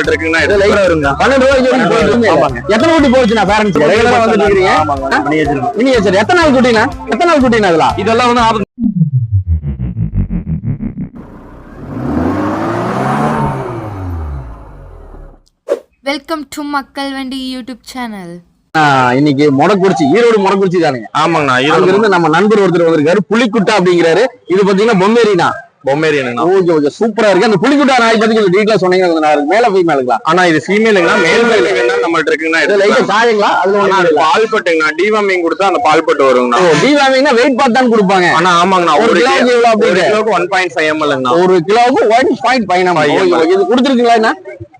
நம்மள்ட்ட இருக்குங்கண்ணா இது இது லைட் வருங்கண்ணா பன்னெண்டு ரூபாய்க்கு வரைக்கும் போயிட்டு இருக்கு ஆமாங்க. எத்தனை குட்டி போச்சுண்ணா பேரண்ட்ஸ் ரெகுலரா வந்துட்டு இருக்கீங்க ஆமாங்க. miniature. மினியேச்சர். எத்தனை நாள் குட்டினா எத்தனை நாள் குட்டினா இதெல்லாம்? இதெல்லாம் வந்து ஆறு- வெல்கம் டு மக்கள் வண்டி யூடியூப் சேனல் இன்னைக்கு மொடக்குறிச்சி ஈரோடு மொடக்குறிச்சி தானுங்க. ஆமாங்கண்ணா இருந்து நம்ம நண்பர் ஒருத்தர் வந்திருக்காரு. புலிக்குட்டா அப்படிங்கிறாரு. இது பாத்தீங்கன்னா பொம்மேரினா பொம்மேரியனுங்கண்ணா ஓகே ஓகே. சூப்பரா இருக்கு. அந்த புலிக்குட்டா நாய் பத்தி கொஞ்சம் டீட்டெயிலா சொன்னீங்க கொஞ்சம் நல்லா. மேல போய் மேலுங்களா ஆனா இது ஃபீமேலுங்கண்ணா மேல் வேணும்னா நம்மள்ட்ட இருக்குங்கண்ணா இது இது லைட்டா சாயங்களா? அதுல ஒண்ணு பால் பட்டுங்கண்ணா டிவாமிங் கொடுத்தா அந்த பால் பட்டு வருங்கண்ணா டிவாமிங்னா வெயிட் பார்த்து தான் கொடுப்பாங்க. ஆனா ஆமாங்கண்ணா. ஒரு கிலோவுக்கு எவ்வளவு அப்படிங்க கிலோக்கு ஒன் பாயிண்ட் ஃபைவ் எம்எல்ங்கண்ணா ஒரு கிலோவுக்கு ஒன் பாயிண்ட் பயணம் இது கொடுத்துருக்கீங்களா என்ன?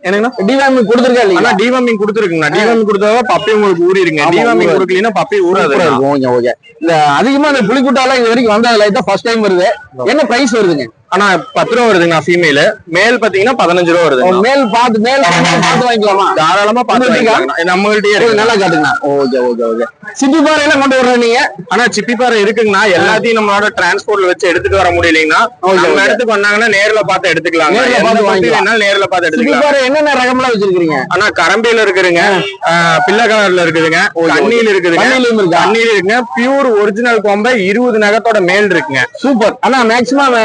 என்னங்கண்ணா? டிவாமிங் கொடுத்துருக்கா இல்லையா? டிவாமிங் கொடுத்துருக்குங்கண்ணா. டிவாமிங் கொடுத்தா பப்பி உங்களுக்கு ஊறி இருங்க ஆமா, டிவாமிங். கொடுக்கலன்னா பப்பி ஊறாது. இருக்கும் ஓகே ஓகே. இந்த அதிகமா இந்த புலிக்குட்டாலாம் இது வரைக்கும் வந்ததுல இதான் ஃபர்ஸ்ட் டைம் வருது. என்ன பிரைஸ் வருதுங்க? ஆனா பத்து ரூபா வருதுங்கண்ணா ஃபீமேல் மேல் பாத்தீங்கன்னா பதினஞ்சு ரூபா வருதுங்க மேல் பார்த்து மேல் பார்த்து வாங்கிக்கலாமா? தாராளமா பார்த்து இருக்கு? நல்லா காட்டுங்கண்ணா. Okay okay okay. சிப்பி பாறை எல்லாம் கொண்டு வர்ற நீங்க? ஆனா சிப்பி பாறை இருக்குங்கண்ணா. எல்லாத்தையும் நம்மளோட டிரான்ஸ்போர்ட்ல வச்சு எடுத்துட்டு வர முடியலைங்கன்னா நம்ம okay. இடத்துக்கு வந்தாங்கன்னா நேர்ல பார்த்து எடுத்துக்கலாம் நேர்ல பார்த்து வாங்கிக்கலாம். நேர்ல பார்த்து சிப்பி எடுத்துக்கலாம் என்னென்ன ரகம்லாம் வச்சிருக்கீங்க ஆனா கரம்பியில இருக்குதுங்க. பிள்ளை கலர்ல இருக்குதுங்க. கண்ணியில இருக்குதுங்க. கண்ணிலையும் இருக்கா? கண்ணியில இருக்குங்க. பியூர் ஒரிஜினல் கொம்பை இருபது நகத்தோட மேல் இருக்குங்க. சூப்பர். ஆனா மேக்ஸிமம்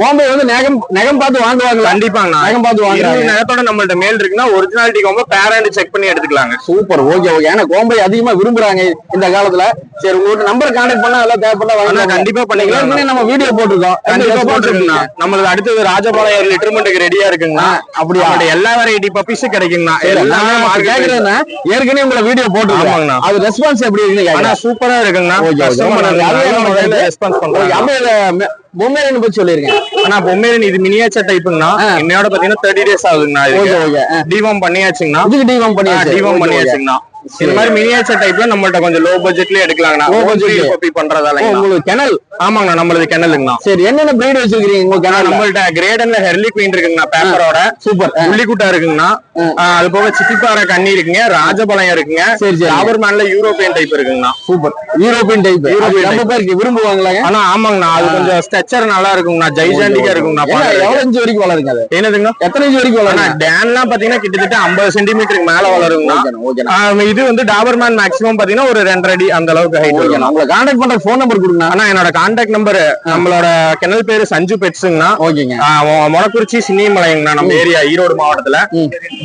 கோம்பை வந்து நகம் நகம் பார்த்து வாங்குவாங்களா? கண்டிப்பாங்கண்ணா. நகம் பார்த்து வாங்குறாங்க நகத்தோட நம்மள்ட்ட மேல் இருக்குன்னா ஒரிஜினாலிட்டி கொம்பை பேரண்ட் செக் பண்ணி எடுத்துக்கலாங்க. சூப்பர் ஓகே ஓகே ஏன்னா கோம்பை அதிகமா விரும்புறாங்க இந்த காலத்துல. சரி உங்கள்ட்ட நம்பர் கான்டாக்ட் பண்ணா எல்லாம் தேவைப்பட்டா வாங்கிக்கலாம் கண்டிப்பா பண்ணிக்கலாம். நம்ம வீடியோ போட்டிருக்கோம். கண்டிப்பா போட்டுருக்குங்கண்ணா இருக்குங்க. நம்மளுக்கு அடுத்தது ராஜபாளையம் லிட்டர்மெண்ட்டுக்கு ரெடியா இருக்குங்கண்ணா. அப்படியா? நம்மள்ட்ட எல்லா வெரைட்டி பப்பீஸும் rate. கேக்குறேன்னா, ஏற்கனவே உங்களை வீடியோ போட்டுருக்கோம் ஆமாங்கண்ணா. அது ரெஸ்பான்ஸ் எப்படி இருக்குன்னு சூப்பரா இருக்குங்கண்ணா. ரெஸ்பான்ஸ் அப்படியே பொம்மேரியன் பத்தி சொல்லிருக்கேன் ஆனா பொம்மேரன் இது மினியேச்சர் டைப்புங்கண்ணா. என்னையோட பாத்தீங்கன்னா தேர்ட்டி டேஸ் ஆகுதுங்கண்ணா ஓகே. டிவாம் பண்ணியாச்சுங்கண்ணா. இதுக்கு டிவாம் பண்ணியாச்சு. டிவாம். பண்ணியாச்சுங்கண்ணா. இந்த மாதிரி மினியேச்சர் டைப்ல நம்மள்ட்ட கொஞ்சம் லோ பட்ஜெட்லயே எடுக்கலாங்கண்ணா. Low budget. காப்பி பண்றதால உங்களுக்கு கிணல் ஆமாங்கண்ணா நம்மளது கிணலுங்கண்ணா சரி என்னென்ன பிரீட் வச்சிருக்கீங்க உங்க கிணல் நம்மள்ட்ட கிரேடன்ல ஹெர்லி குயின் இருக்குங்கண்ணா பேப்பரோட சூப்பர். உள்ளிக்குட்டா இருக்குங்கண்ணா. அது போக சித்திப்பாறை கண்ணி இருக்குங்க ராஜபாளையம் இருக்குங்க. சரி, சரி. டாபர்மேன்ல யூரோப்பியன் டைப் இருக்குங்கண்ணா. சூப்பர். யூரோப்பியன் டைப் ரொம்ப. பேருக்கு விரும்புவாங்களாங்க ஆனா ஆமாங்கண்ணா அது கொஞ்சம் ஸ்ட்ரக்சர் நல்லா இருக்குங்கண்ணா ஜைஜாண்டிக்கா இருக்குங்கண்ணா. எவ்வளவு இன்ச் வரைக்கும் வளருங்க அது? என்னதுங்கண்ணா? எத்தனை இன்ச் வரைக்கும் வளருங்க? டேன்லாம் பாத்தீங்கன்னா கிட்டத்தட்ட ஐம்பது சென்டிமீட்டருக்கு மேல. ஆ, இது வந்து டாபர்மேன் மேக்ஸிமம் பாத்தீங்கன்னா ஒரு ரெண்டரை அடி அந்த அளவுக்கு ஹைட். இருக்கும் உங்களை கான்டாக்ட் பண்ற ஃபோன் நம்பர் கொடுங்க. ஆனா என்னோட கான்டாக்ட் நம்பர் நம்மளோட கிணல் பேரு சஞ்சு பெட்ஸுங்கண்ணா. ஓகேங்க. மொடக்குறிச்சி சின்னிமலைங்கண்ணா நம்ம ஏரியா ஈரோடு மாவட்டத்துல.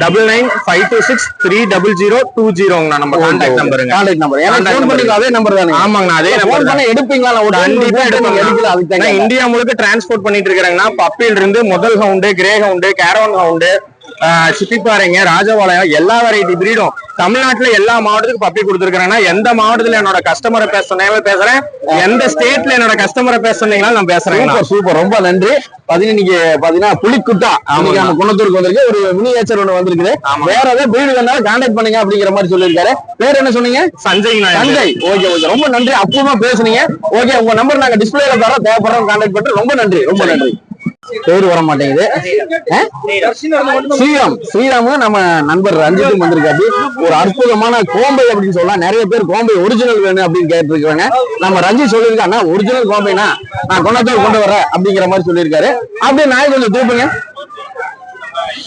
Double nine five two six three double zero two ஜீரோங்கண்ணா நம்ம கான்டாக்ட் நம்பருங்க கான்டாக்ட் நம்பர் ஏன்னா ஃபோன். பண்ணி அதே நம்பர் தானே ஆமாங்கண்ணா அதே நம்பர் பண்ண எடுப்பீங்களா? ஒரு கண்டிப்பா எடுப்பீங்க தான் இந்தியா முழுக்க டிரான்ஸ்போர்ட் பண்ணிட்டு இருக்கிறாங்கன்னா பப்பில இருந்து முதல் hound greyhound caravan hound சிப்பிப்பாறைங்க ராஜபாளையம் எல்லா வெரைட்டி பிரீடும் தமிழ்நாட்டுல எல்லா மாவட்டத்துக்கும் பப்பி கொடுத்துருக்காங்கன்னா எந்த மாவட்டத்துல என்னோட கஸ்டமரை பேச சொன்னாலும் பேசுறேன். எந்த ஸ்டேட்ல என்னோட கஸ்டமரை பேச சொன்னீங்கன்னாலும் நான் பேசுறேன் சூப்பர் ரொம்ப நன்றி. பாத்தீங்கன்னா பாத்தீங்கன்னா புலிக்குட்டா இன்னைக்கு நம்ம குணத்தூருக்கு வந்திருக்கு. ஒரு மினியேச்சர் ஒண்ணு வந்திருக்குது. வேற ஏதாவது வீடு வேணாலும் கான்டாக்ட் பண்ணுங்க அப்படிங்கிற மாதிரி சொல்லியிருக்காரு. பேர் என்ன சொன்னீங்க? சஞ்சய் சஞ்சய். Okay okay. ரொம்ப நன்றி. அற்புதமா பேசுனீங்க. ஓகே உங்க நம்பர் நாங்க டிஸ்பிளேல தரோம் தேவைப்படுறோம் கான்டாக்ட் பண்ணிட்டு ரொம்ப நன்றி ரொம்ப நன்றி. பேர் வர மாட்டேங்குது? ஸ்ரீராம். ஸ்ரீராம் நம்ம நண்பர் ரஞ்சித்தும் வந்திருக்காரு. ஒரு அற்புதமான கோம்பை அப்படின்னு சொல்லலாம். நிறைய பேர் கோம்பை ஒரிஜினல் வேணும் அப்படின்னு கேட்டிருக்காங்க நம்ம ரஞ்சித் சொல்லியிருக்கா அண்ணா ஒரிஜினல் கோம்பைனா நான் கொண்டாந்து கொண்டு வரேன் அப்படிங்கிற மாதிரி சொல்லியிருக்காரு. அப்படியே நாய் கொஞ்சம் தூப்புங்க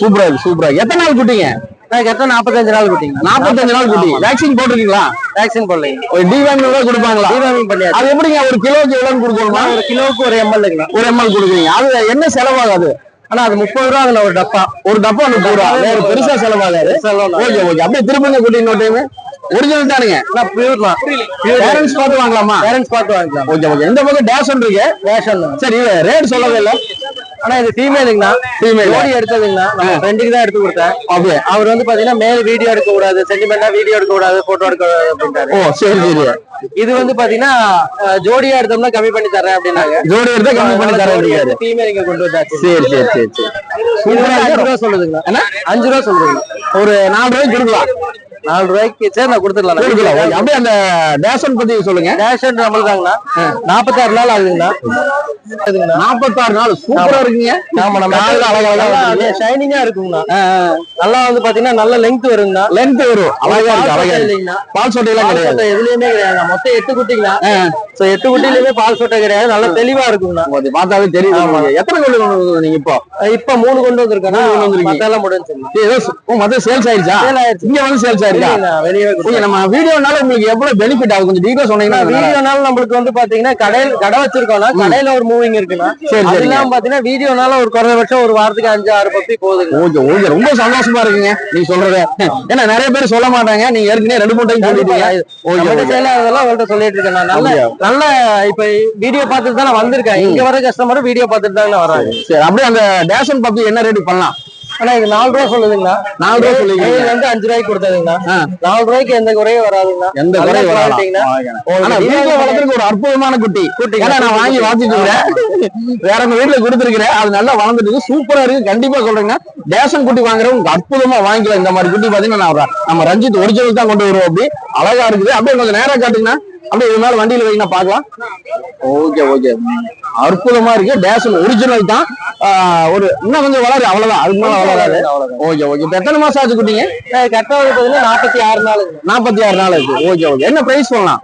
சூப்பரா இருக்கு சூப்பரா. எத்தனை நாள் குட்டிங்க? எத்தனை நாற்பத்தஞ்சு நாள் குட்டிங்க நாற்பத்தஞ்சு நாள் குட்டி. வேக்சின் போட்டிருக்கீங்களா? வேக்சின் போடலைங்க. ஒரு டிவாமிங் கூட கொடுப்பாங்களா? டிவாமிங் பண்ணியாச்சு. அது எப்படிங்க? ஒரு கிலோக்கு எவ்வளவு கொடுக்கணுமா? ஒரு கிலோவுக்கு ஒரு எம்எல்ஏங்களா ஒரு எம்எல் கொடுக்குறீங்க. அது என்ன செலவாகாது? ஆனா அது முப்பது ரூபா அதுல ஒரு டப்பா. ஒரு டப்பா முப்பது ரூபா. வேற பெருசா செலவாகாது. ஓகே ஓகே அப்படியே திரும்புங்க குட்டி இன்னொரு டைம் ஒரிஜினல் தானுங்க. பியூர் தான் பேரண்ட்ஸ் பார்த்து வாங்கலாமா? பேரண்ட்ஸ் பார்த்து வாங்கிக்கலாம் ஓகே ஓகே இந்த பக்கம் டேஷ் இருக்கு? ரேஷன் சரி ரேட் சொல்லவே இல்ல. ஆனா இது ஃபீமேலுங்கண்ணா Female. ஜோடி எடுத்ததுங்கண்ணா நம்ம ஃப்ரெண்டுக்கு தான் எடுத்து கொடுத்தேன். அப்படியே? அவர் வந்து பாத்தீங்கன்னா மேல் வீடியோ எடுக்க கூடாது சென்டிமெண்டா வீடியோ எடுக்க கூடாது போட்டோ எடுக்க கூடாது அப்படின்ட்டாரு. ஓ சரி சரி. இது வந்து பாத்தீங்கன்னா ஜோடியா எடுத்தோம்னா கம்மி பண்ணி தரேன் அப்படின்னாங்க. ஜோடி எடுத்தா கம்மி பண்ணி தரேன் ஃபீமேல் இங்க கொண்டு வந்தாச்சு. சரி சரி சரி சரி. வந்து அஞ்சு ரூபா சொல்லுதுங்களா? அஞ்சு ரூபா சொல்லுதுங்க ஒரு நாலு ரூபாய்க்கு கொடுக்கலாம். நாலு ரூபாய்க்கு சரி நான் கொடுத்துடலாம் அப்படியே அந்த டேஷன் பத்தி சொல்லுங்க. டேஷன் நம்மளுதாங்கண்ணா. நாற்பத்தாறு நாள் ஆகுதுங்கண்ணா. நாற்பத்தாறு நாள். சூப்பரா இருக்குங்க. ஆமா நம்ம அழகழகா. ஷைனிங்கா இருக்குங்கண்ணா. நல்லா வந்து பாத்தீங்கன்னா நல்ல லெங்த் வருங்கண்ணா. லென்த் வரும். அழகா இருக்கு அழகா இல்லைங்கண்ணா. பால் சொட்டை எல்லாம் கிடையாது. எதுலயுமே கிடையாது மொத்தம் எட்டு குட்டிங்களா சோ எட்டு குட்டிலுமே பால் சொட்டை கிடையாது. நல்லா தெளிவா இருக்குங்கண்ணா. பார்த்தாவே தெரியுது உங்களுக்கு. எத்தனை கொண்டு வந்தீங்க நீங்க இப்போ? இப்ப மூணு கொண்டு வந்திருக்கேன் மூணு கொண்டு வந்திருக்கீங்க. மத்தெல்லாம் முடிஞ்சுங்க ஏதோ சு- ஓ, மொத்தம் சேல்ஸ் ஆயிடுச்சா? Sale ஆயிடுச்சு. இங்க வந்து சேல்ஸ் வெளியே நம்ம வீடியோனால உங்களுக்கு எவ்வளவு பெனிஃபிட் ஆகும் கொஞ்சம் சொன்னீங்கன்னா வீடியோனால நம்மளுக்கு வந்து பாத்தீங்கன்னா கடையில் கடை வச்சிருக்கோம்னா கடையில ஒரு மூவிங் இருக்குண்ணா சரி. இல்லாம பாத்தீங்கன்னா வீடியோனால ஒரு குறைந்தபட்சம் ஒரு வாரத்துக்கு அஞ்சு ஆறு பப்பி போகுதுங்க. ஓகே ஓகே ரொம்ப சந்தோஷமா இருக்குங்க நீங்க சொல்றது. ஏன்னா நிறைய பேர் சொல்ல மாட்டாங்க. நீங்க ஏற்கனவே ரெண்டு மூணு டைம் சொல்லிட்டீங்க. ஆகுதெல்லாம் அவங்கள்ட்ட சொல்லிட்டு இருக்கேன். நான் நல்ல இப்ப வீடியோ பார்த்துட்டு தான் நான் வந்திருக்கேன். இங்க வர கஸ்டமரும் வீடியோ பார்த்துட்டு தான் வராங்க. சரி அப்படியே அந்த டேஷன் பப்பி என்ன ரேட் பண்ணலாம்? ஆனா இது நாலு ரூபா சொல்லுதுங்கண்ணா. நாலு ரூபா சொல்லுவீங்க. மேல் வந்து அஞ்சு ரூபாய்க்கு கொடுத்ததுங்கண்ணா. ஆ. நாலு ரூபாய்க்கு எந்த குறையும் வராதுங்கண்ணா. எந்த குறையும் வராது. qualityங்கண்ணா. ஆனா வீட்டுல வளர்த்துருக்கு ஒரு அற்புதமான குட்டி. ஏன்னா நான் வாங்கி இருக்கிறேன் வேற உங்க வீட்டுல கொடுத்துருக்கிறேன். அது நல்லா வளர்ந்துட்டு இருக்கு சூப்பரா இருக்கு. கண்டிப்பா சொல்றேங்க டேஷன் குட்டி வாங்குறவங்க அற்புதமா வாங்கிக்கலாம். இந்த மாதிரி குட்டி பாத்தீங்கன்னா நம்ம ரஞ்சித் ஒரிஜினல் தான் கொண்டு வருவோம் அப்படி. அழகா இருக்குது. அப்படியே கொஞ்சம் நேரா காட்டுங்கன்னா அப்படியே இது மேல வண்டியில வைங்க பாக்கலாம் ஓகே ஓகே. அற்புதமா இருக்கு. டேஷன் ஒரிஜினல் தான். ஒரு இன்னும் கொஞ்சம் வளரு அவ்வளவுதான். அதுக்கு மேல வளராது. Okay okay. இப்ப எத்தனை மாசம் ஆச்சு குட்டிங்க? அஹ் கரெக்டா வந்து பாத்தீங்கன்னா நாற்பத்தி ஆறு நாளுங்க. நாற்பத்தி ஆறு நாள் இருக்கு ஓகே ஓகே. என்ன பிரைஸ் சொல்லலாம்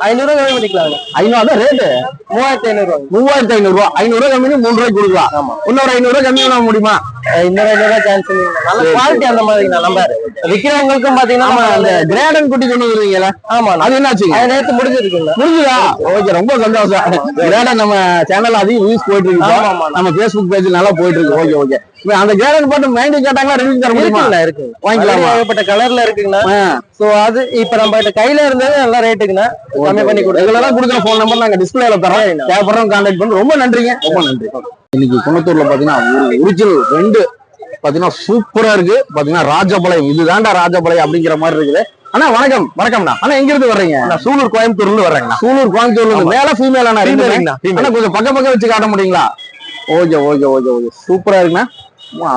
ஐநூறு ரூபாய் கம்மி பண்ணிக்கலாங்க ஐநூறு ரேட்டு மூவாயிரத்தி ஐநூறு ரூபாய் மூவாயிரத்தி ஐநூறு ரூபா ஐநூறு ரூபாய் கம்மி மூணு ரூபாய்க்கு கொடுக்கலாம். இன்னொரு ஐநூறு ரூபாய் கம்மி பண்ண முடியுமா? சான்ஸ் நல்ல குவாலிட்டி அந்த மாதிரிங்கண்ணா நம்ம விக்கிறவங்களுக்கும் பாத்தீங்கன்னா அந்த கிரேடன் குட்டி கொண்டு வந்துருக்கீங்களா ஆமா அது என்னாச்சுங்க அது நேத்து முடிஞ்சிருக்குங்க முடிஞ்சுதா? ஓகே ரொம்ப சந்தோஷம். கிரேடன் நம்ம சேனல்ல அதிகம் வியூஸ் போயிட்டு இருக்கு. நம்ம ஃபேஸ்புக் பேஜ் நல்லா போயிட்டு இருக்கு ஓகே. ஓகே அந்த கிரேடன் போட்டு மைண்ட் கேட்டாங்களா ரிவ்யூ தர முடியுமா? இருக்கு வாங்கிக்கலாமா? ஏகப்பட்ட கலர்ல இருக்குங்கண்ணா. சோ அது இப்ப நம்ம கிட்ட கையில இருந்தது நல்ல ரேட்டுக்குண்ணா கம்மி பண்ணி கொடுங்க எங்களெல்லாம் கொடுக்குற ஃபோன் நம்பர் நாங்க டிஸ்பிளேல தரோம். தேவைப்படுறோம் கான்டாக்ட் பண்ணி ரொம்ப நன்றிங்க. ரொம்ப நன்றி. இன்னைக்கு குணத்தூர்ல பாத்தீங்கன்னா ஒரு ஒரிஜினல் ரெண்டு பாத்தீங்கன்னா சூப்பரா இருக்கு. பாத்தீங்கன்னா ராஜபாளையம். இதுதான்டா ராஜபாளையம் அப்படிங்கிற மாதிரி இருக்குது. அண்ணா வணக்கம். வணக்கம்ண்ணா. அண்ணா எங்க இருந்து வர்றீங்க? சூலூர் கோயம்புத்தூர்ல இருந்து வர்றேங்கண்ணா. சூலூர் கோயம்புத்தூர்ல இருந்து. மேல ஃபீமேல் அண்ணா கொஞ்சம் பக்கம் பக்கம் வச்சு காட்ட முடியுங்களா? Okay okay okay okay. சூப்பரா இருக்குண்ணா.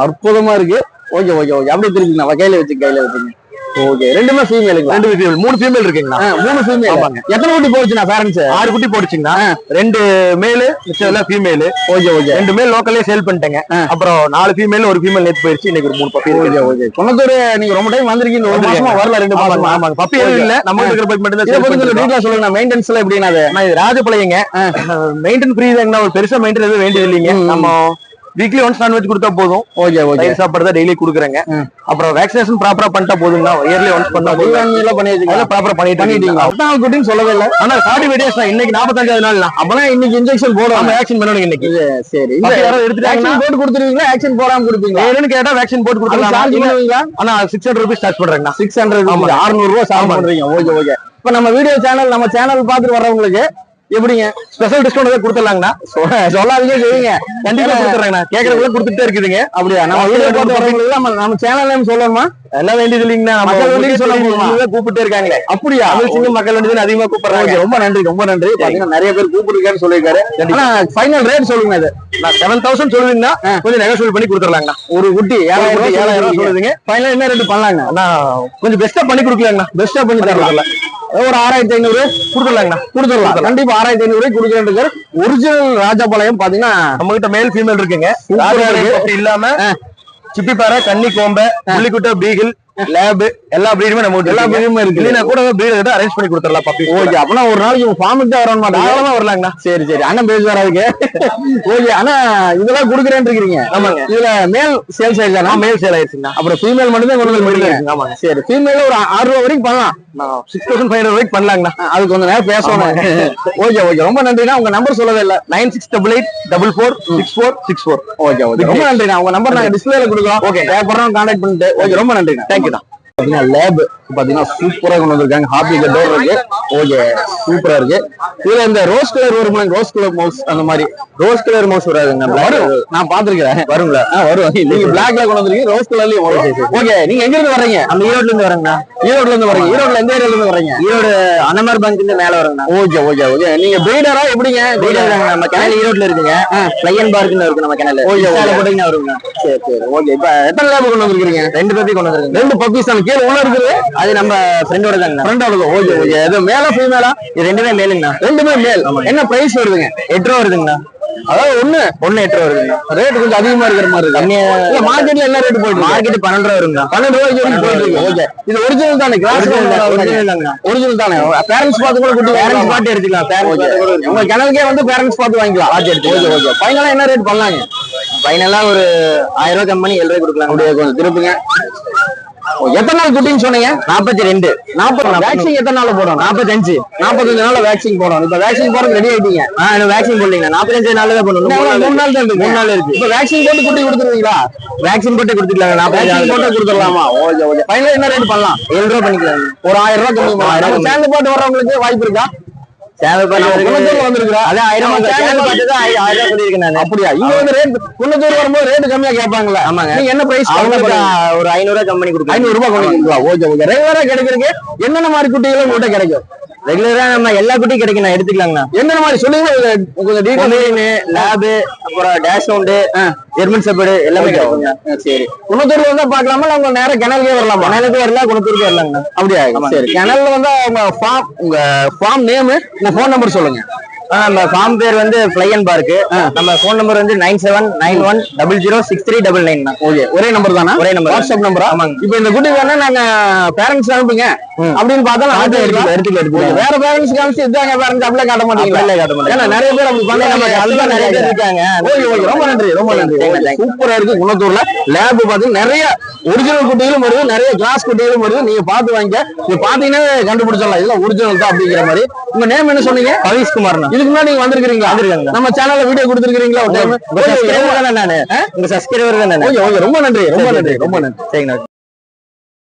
அற்புதமா இருக்கு. Okay okay okay. அப்படியே திருப்பிங்கண்ணா. கையில வச்சு கையில வச்சுங்க. ஓகே ரெண்டுமே ஃபீமேலுங்களா ரெண்டு ஃபீமேல் மூணு ஃபீமேல் இருக்குங்கண்ணா மூணு ஃபீமேல் ஆமாங்க. எத்தனை குட்டி போச்சுண்ணா பேரண்ட்ஸ் ஆறு குட்டி போட்டுச்சுங்கண்ணா ரெண்டு மேலு மிச்சம் எல்லாம் ஃபீமேல் ஓகே ஓகே ரெண்டு மேல் லோக்கல்லே சேல் பண்ணிட்டேங்க. அப்புறம் நாலு ஃபீமேல் ஒரு ஃபீமேல் நேத்து போயிருச்சு. இன்னைக்கு ஒரு மூணு பப்பி ஓகே ஓகே குணத்தூர் நீங்க ரொம்ப டைம் வந்திருக்கீங்க. ஒரு. மாசமா வரல ரெண்டு மாசமா? ஆமாங்க பப்பி இல்ல. நம்ம இருக்கிற பப்பி மட்டும் தான் கொஞ்சம். டீட்டெயில் சொல்லுங்க மெயின்டெனன்ஸ் எல்லாம் எப்படின்னா இது ராஜபாளையங்க. மெயின்டைன் ஃப்ரீ தாங்கண்ணா ஒரு பெருசா மெயின்டைன் எதுவும் வேண்டியது இல்லைங்க. நம்ம வீக்லி ஒன்ஸ் நான்வெஜ் கொடுத்தா போதும். ஓகே ஓகே சாப்பாடு தான் டெய்லி கொடுக்குறேங்க. அப்புறம் வேக்சினேஷன் ப்ராப்பரா பண்ணிட்டா போதுங்கண்ணா இயர்லி ஒன்ஸ் பண்ணா போதும். தீவானி எல்லாம் பண்ணி வச்சுக்கலாம் அதெல்லாம் ப்ராப்பரா பண்ணிட்டு பண்ணிட்டீங்க. அத்தான் குட்டின்னு சொல்லவே இல்லை. ஆனா ஃபார்ட்டி வீடியோஸ் இன்னைக்கு நாற்பத்தஞ்சாவது நாள் அப்பனா இன்னைக்கு இன்ஜெக்ஷன் போடுவாங்க. நம்ம ஆக்ஷன் பண்ணணும் இன்னைக்கு. சரி. பப்பி யாராவது எடுத்துட்டாங்கன்னா ஆக்ஷன் போட்டு கொடுத்துருவீங்களா? ஆக்ஷன் போடாம கொடுப்பீங்களா? வேணும்னு கேட்டா வேக்சின் போட்டு பண்ணுவீங்களா? ஆனா six hundred rupees charge பண்றேங்கண்ணா. Six hundred. அறுநூறு ரூபா சார்ஜ். பண்றீங்க. ஓகே ஓகே இப்ப நம்ம வீடியோ சேனல் நம்ம சேனல் பாத்துட்டு வர்றவங்களுக்கு எப்படிங்க? ஸ்பெஷல் டிஸ்கவுண்ட் ஏதாவது கொடுத்துடலாங்கண்ணா? சொல்ல- சொல்லாதீங்க செய்யுங்க. கண்டிப்பா கொடுத்துறேங்கண்ணா. கேட்கறவங்க கொடுத்துட்டே இருக்குதுங்க. அப்படியா? நம்ம நம்ம நம்ம சேனல் நேம் சொல்லணுமா? எல்லாம் வேண்டியது இல்லைங்கண்ணா. மக்கள் வேண்டியது சொல்ல? கூப்பிட்டே இருக்காங்களே. அப்படியா? சிங்கம் மக்கள் வேண்டியது அதிகமா கூப்பிடுறாங்க. ரொம்ப நன்றி ரொம்ப நன்றி. பாத்தீங்கன்னா நிறைய பேர் கூப்பிட்டுருக்காரு சொல்லியிருக்காரு. ஆனா ஃபைனல் ரேட் சொல்லுங்க இது நான் செவன் தௌசண்ட் சொல்லுவீங்கன்னா கொஞ்சம் நெகோசியேட் பண்ணி கொடுத்துடலாங்கண்ணா. ஒரு குட்டி ஏழாயிரம் ஏழாயிரம் சொல்லுதுங்க ஃபைனல் என்ன ரேட் பண்ணலாங்க அண்ணா கொஞ்சம் பெஸ்டா பண்ணி கொடுக்கலாங்கண்ணா. பெஸ்டா பண்ணி தரலாம். ஒரு ஆறாயிரத்தி ஐநூறு கொடுத்துடலாங்கண்ணா. கொடுத்துடலாம். கண்டிப்பா ஆறாயிரத்தி ஐநூறு கொடுக்குறேன் ஒரிஜினல் ராஜபாளையம் பாத்தீங்கன்னா நம்ம கிட்ட மேல் ஃபீமேல் இருக்குங்க இல்லாம சிப்பிப்பாறை கன்னி கோம்பை புள்ளிக்குட்டை பீகிள் லேப் எல்லா பிரீடுமே நம்ம எல்லா இருக்குங்க. breed-உமே இருக்கு. இல்லைன்னா கூட பிரீடு கிட்ட அரேஞ்ச் பண்ணி கொடுத்துடலாம் பப்பி ஓகே அப்பனா ஒரு நாளைக்கு உங்க ஃபார்முக்கு தான் வரணும் தாராளமா வரலாங்கண்ணா. சரி சரி. அண்ணன் பேச வராதுக்கு ஓகே ஆனா இதெல்லாம் கொடுக்குறேன்னு இருக்கிறீங்க. ஆமாங்க. இதுல மேல் சேல்ஸ் ஆயிடுச்சா மேல் சேல் ஆயிடுச்சுங்கண்ணா. அப்புறம் ஃபீமேல் மட்டும் தான் கொண்டு வந்து ஆமாங்க சரி ஃபீமேல் ஒரு ஆறு ரூபா வரைக்கும் பண்ணலாம். சிக்ஸ் தௌசண்ட் ஃபைவ் ஹண்ட்ரட் வரைக்கும் பண்ணலாங்கண்ணா. அது கொஞ்ச நேரம் பேசணும். Okay okay. ரொம்ப நன்றிண்ணா. உங்க நம்பர் சொல்லவே இல்ல. Nine six double eight double four six four six four okay okay. ரொம்ப நன்றிண்ணா. உங்க நம்பர் நாங்க டிஸ்பிளேல கொடுக்குறோம். ஓகே. தேவைப்படுறோம் கான்டாக்ட் பண்ணிட்டு. ஓகே ரொம்ப நன்றிண்ணா. தேங்க்யூ பாத்தீங்கன்னா லேப் பாத்தீங்கன்னா சூப்பரா கொண்டு வந்திருக்காங்க. ஹாப்பி கட்டோர் இருக்கு. ஓகே சூப்பரா இருக்கு. இதுல இந்த ரோஸ் கலர் வரும் ரோஸ் கலர் மவுஸ் அந்த மாதிரி. ரோஸ் கலர் மவுஸ் வராதுங்க. வரும். நான் பாத்திருக்கேன் வருங்களா? வரும். நீங்க பிளாக்ல கொண்டு வந்திருக்கீங்க ரோஸ் கலர்லயும் ஓகே நீங்க எங்க இருந்து வர்றீங்க? நம்ம ஈரோட்ல இருந்து வரேங்கண்ணா ஈரோட்ல இருந்து வர்றீங்க. ஈரோட்ல எந்த ஏரியால இருந்து வர்றீங்க? ஈரோடு அனமர் பங்க் இருந்து மேல வரேங்கண்ணா ஓகே ஓகே ஓகே நீங்க பிரீடரா எப்படிங்க? ஈரோடு நம்ம கிணல் ஈரோட்ல இருக்குங்க. பிளையன் பார்க்குன்னு இருக்கு நம்ம கிணல் ஓகே, ஓகே. போட்டீங்கன்னா வருங்க. சரி சரி. ஓகே இப்ப எத்தனை லேப் கொண்டு வந்திருக்கீங்க ரெண்டு பப்பி கொண்டு வந்துருங்க ரெண்டு பப்பீஸ் கீழே உள்ள இருக்குது. அது நம்ம ஃப்ரெண்டோட தாங்கண்ணா ஃப்ரெண்ட் ஓகே ஓகே இது மேல ஃபீமேலா இது ரெண்டுமே மேலுங்கண்ணா ரெண்டுமே மேல் என்ன பிரைஸ் வருதுங்க? எட்டு ரூபா வருதுங்கண்ணா. அதாவது ஒண்ணு. ஒண்ணு எட்டு ரூபா வருதுங்கண்ணா. ரேட் கொஞ்சம் அதிகமா இருக்கிற மாதிரி இருக்கு. கம்மியா மார்க்கெட்ல என்ன ரேட் போயிட்டு? மார்க்கெட் பன்னெண்டு ரூபா வருங்கண்ணா. பன்னெண்டு ரூபாய்க்கு போயிட்டு இருக்கு. ஓகே இது ஒரிஜினல் தானே? தான், original தாங்கண்ணா. ஒரிஜினல் தானே? பேரண்ட்ஸ் பார்த்து கூட குட்டி பேரண்ட்ஸ் பாட்டு எடுத்துக்கலாம். பேரண்ட்ஸ் உங்க கிணலுக்கே வந்து பேரண்ட்ஸ் பார்த்து வாங்கிக்கலாம். ஓகே ஓகே ஃபைனலா என்ன ரேட் பண்ணலாங்க? ஃபைனலா ஒரு ஆயிரம் ரூபாய் கம்மி ஏழு ரூபாய் கொடுக்கலாம் அப்படியே கொஞ்சம் திருப்புங்க. எத்தனை நாள் குட்டின்னு சொன்னீங்க? நாற்பத்தி ரெண்டு. நாற்பது வேக்சின் எத்தனை நாள் போடணும் நாற்பத்தஞ்சு நாற்பத்தஞ்சு நாள்ல வேக்சின் போடணும் இப்ப வேக்சின் போறதுக்கு ரெடி ஆயிட்டீங்க. ஆ இன்னும் வேக்சின் நாற்பத்தஞ்சு நாள் தான் பண்ணணும் மூணு நாள் தான் மூணு நாள் இருக்கு. இப்ப வேக்சின் போட்டு குட்டி கொடுத்துருவீங்களா? வேக்சின் போட்டு கொடுத்துக்கலாங்க. நாற்பத்தஞ்சு நாள் போட்டு கொடுத்துடலாமா? ஓகே ஓகே ஃபைனலா என்ன ரேட் பண்ணலாம்? ஏழு ரூபா பண்ணிக்கலாம் ஒரு ஆயிரம் நம்ம சேர்ந்து போட்டு வர்றவங்களுக்கு வாய்ப்பு இருக்கா? அப்படியா? இங்க வந்து ரேட் குன்னத்தூர் வரும்போது ரேட் கம்மியா கேட்பாங்களா? ஆமாங்க. என்ன பிரைஸ் ஒரு ஐநூறு ரூபாய் கம்பெனி கொடுக்கலாம். ஐநூறு ரூபாய் கொடுக்கலாம். Okay okay. ரெகுலரா கிடைக்கிறதுக்கு என்னென்ன மாதிரி குட்டிகளும் உங்கள்கிட்ட கிடைக்கும்? ரெகுலரா நம்ம எல்லா குட்டியும் கிடைக்கும் நான் எடுத்துக்கலாங்கண்ணா. என்னென்ன மாதிரி சொல்லுங்க கொஞ்சம் பொமேரியனு லேபு அப்புறம் டேஷ் சவுண்டு ஜெர்மன் செப்பேடு எல்லாமே கிடைக்குங்க சரி. குணத்தூர்ல வந்தா பாக்கலாமா உங்க நேரம் கிணலுக்கே வரலாமா? மணலுக்கு வரலாம் குணத்தூருக்கு வரலாங்கண்ணா. அப்படியா சரி. கிணல்ல வந்து உங்க ஃபார்ம் உங்க ஃபார்ம் நேம் உங்க ஃபோன் நம்பர் சொல்லுங்க. நம்ம ஃபார்ம் பேர் வந்து ஃபிளையன் பார்க்கு நம்ம ஃபோன் நம்பர் வந்து nine seven nine one double zero six three double nine okay ஒரே நம்பர் தானா? ஒரே number. வாட்ஸ்அப் நம்பரா ஆமாங்க. இப்போ இந்த குட்டி வேணா நாங்க பேரண்ட்ஸ் அனுப்புங்க. அப்படின்னு பார்த்தா நான் பார்த்து எடுத்துக்கலாம். எடுத்துக்கலாம், எடுத்துக்கலாம், Okay, வேற பேரண்ட்ஸ் காமிச்சு இதாங்க பேரண்ட்ஸ் அப்படியே காட்ட மாட்டீங்களா? அப்படியே காட்ட மாட்டோம். ஏன்னா நிறைய பேர் அப்படி பண்ண நம்ம customer நிறைய பேர் இருக்காங்க. ஓகே ஓகே ரொம்ப நன்றி ரொம்ப நன்றி. சூப்பரா இருக்கு குணத்தூர்ல. லேப் பாத்தீங்கன்னா நிறைய ஒரிஜினல் குட்டிகளும் வருது நிறைய கிளாஸ் குட்டிகளும் வருது. நீங்க பார்த்து வாங்க நீங்க பாத்தீங்கன்னா கண்டுபிடிச்சிடலாம். இதெல்லாம் ஒரிஜினல் தான் அப்படிங்கிற மாதிரி. உங்க நேம் என்ன சொன்னீங்க? பவிஷ் குமார்ண்ணா இதுக்கு முன்னாடி நீங்க வந்திருக்கீங்களா வந்திருக்கேங்க. நம்ம சேனல்ல வீடியோ கொடுத்துருக்கீங்களா ஒரு டைம் நானு? உங்க சப்ஸ்கிரைபர் தானே ஓகே ஓகே. ரொம்ப நன்றி ரொம்ப நன்றி ரொம்ப நன்றி. சரிங்கண்ணா.